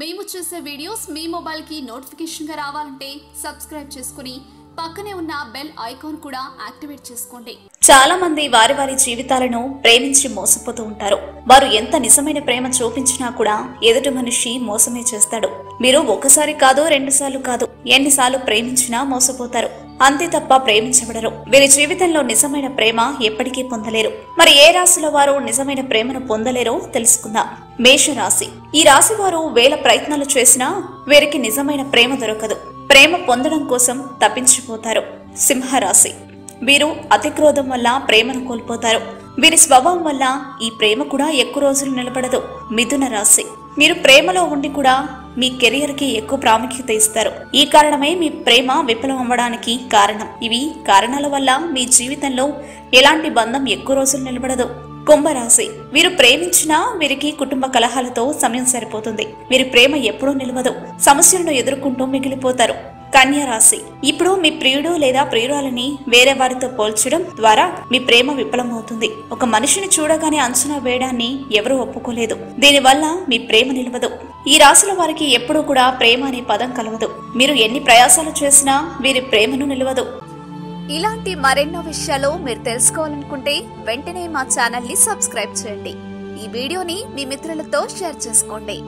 మేము చేసే వీడియోస్ మీ మొబైల్కి నోటిఫికేషన్గా రావాలంటే సబ్స్క్రైబ్ చేసుకుని పక్కనే ఉన్న బెల్ ఐకాన్ కూడా యాక్టివేట్ చేసుకోండి. చాలా మంది వారి వారి జీవితాలను ప్రేమించి మోసపోతూ ఉంటారు. వారు ఎంత నిజమైన ప్రేమ చూపించినా కూడా ఎదుటి మనిషి మోసమే చేస్తాడు. మీరు ఒకసారి కాదు రెండుసార్లు కాదు ఎన్నిసార్లు ప్రేమించినా మోసపోతారు. అంతే తప్ప ప్రేమించబడరు. వీరి జీవితంలో నిజమైన ప్రేమ ఎప్పటికీ పొందలేరు. మరి ఏ రాశిలో వారు నిజమైన ప్రేమను పొందలేరో తెలుసుకుందాం. మేషరాశి. ఈ రాశి వారు వేల ప్రయత్నాలు చేసినా వీరికి నిజమైన ప్రేమ దొరకదు. ప్రేమ పొందడం కోసం తప్పించిపోతారు. సింహరాశి. వీరు అతి క్రోధం వల్ల ప్రేమను కోల్పోతారు. వీరి స్వభావం వల్ల ఈ ప్రేమ కూడా ఎక్కువ రోజులు నిలబడదు. మిథున రాశి మీరు ప్రేమలో ఉండి కూడా మీ కెరియర్కి ఎక్కువ ప్రాముఖ్యత ఇస్తారు. ఈ కారణమే మీ ప్రేమ విఫలం అవ్వడానికి కారణం. ఇవి కారణాల వల్ల మీ జీవితంలో ఎలాంటి బంధం ఎక్కువ రోజులు నిలబడదు. కుంభరాశి. వీరు ప్రేమించినా వీరికి కుటుంబ కలహాలతో సమయం సరిపోతుంది. వీరి ప్రేమ ఎప్పుడూ నిలవదు. సమస్యలను ఎదుర్కొంటూ మిగిలిపోతారు. కన్యరాశి. ఇప్పుడు మీ ప్రియుడు లేదా ప్రియురాలని వేరే వారితో పోల్చడం ద్వారా మీ ప్రేమ విఫలమవుతుంది. ఒక మనిషిని చూడగానే అంచనా వేయడాన్ని ఎవరూ ఒప్పుకోలేదు. దీనివల్ల మీ ప్రేమ నిలవదు. ఈ రాశుల వారికి ఎప్పుడూ కూడా ప్రేమ అనే పదం కలవదు. మీరు ఎన్ని ప్రయాసాలు చేసినా వీరి ప్రేమను నిలవదు. ఇలాంటి మరెన్నో విషయాలు మీరు తెలుసుకోవాలనుకుంటే వెంటనే మా ఛానల్ని సబ్స్క్రైబ్ చేయండి. ఈ వీడియోని మీ మిత్రులతో షేర్ చేసుకోండి.